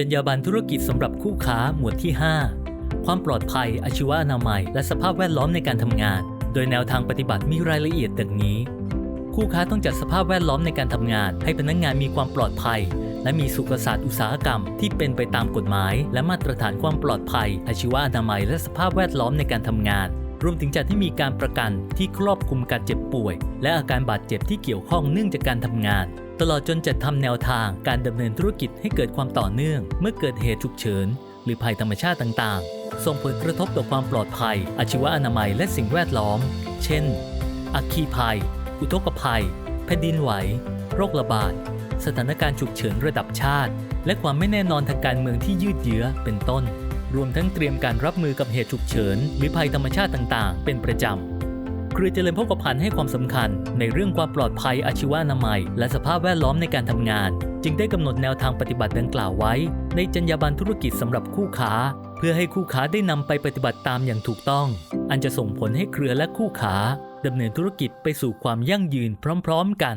จรรยาบรรณธุรกิจสำหรับคู่ค้าหมวดที่ 5 ความปลอดภัย อาชีวอนามัย และสภาพแวดล้อมในการทำงาน โดยแนวทางปฏิบัติมีรายละเอียดดังนี้ คู่ค้าต้องจัดสภาพแวดล้อมในการทำงาน ให้พนักงานมีความปลอดภัย และมีสุขศาสตร์อุตสาหกรรม ที่เป็นไปตามกฎหมาย และมาตรฐานความปลอดภัย อาชีวอนามัย และสภาพแวดล้อมในการทำงาน รวมถึงจัดให้มีการประกันที่ครอบคลุมการเจ็บป่วย และอาการบาดเจ็บที่เกี่ยวข้องเนื่องจากการทำงาน ตลอดจนจัดทำแนวทางการดำเนินธุรกิจให้เกิดความต่อเนื่อง เมื่อเกิดเหตุฉุกเฉิน หรือภัยธรรมชาติต่างๆ ส่งผลกระทบต่อความปลอดภัย อาชีวอนามัยและสิ่งแวดล้อม เช่น อัคคีภัย อุทกภัย แผ่นดินไหว โรคระบาด สถานการณ์ฉุกเฉินระดับชาติ และความไม่แน่นอนทางการเมืองที่ยืดเยื้อ เป็นต้น รวมทั้งเตรียมการรับมือกับเหตุฉุกเฉิน หรือภัยธรรมชาติต่างๆ เป็นประจำ เครือเจริญพกพันธ์ให้ความสำคัญ ในเรื่องความปลอดภัยอาชีวนามัย และสภาพแวดล้อมในการทำงาน จึงได้กำหนดแนวทางปฏิบัติดังกล่าวไว้ ในจรรยาบรรณธุรกิจสำหรับคู่ค้า เพื่อให้คู่ค้าได้นำไปปฏิบัติตามอย่างถูกต้อง อันจะส่งผลให้เครือและคู่ค้าดำเนินธุรกิจไปสู่ความยั่งยืนพร้อม ๆ กัน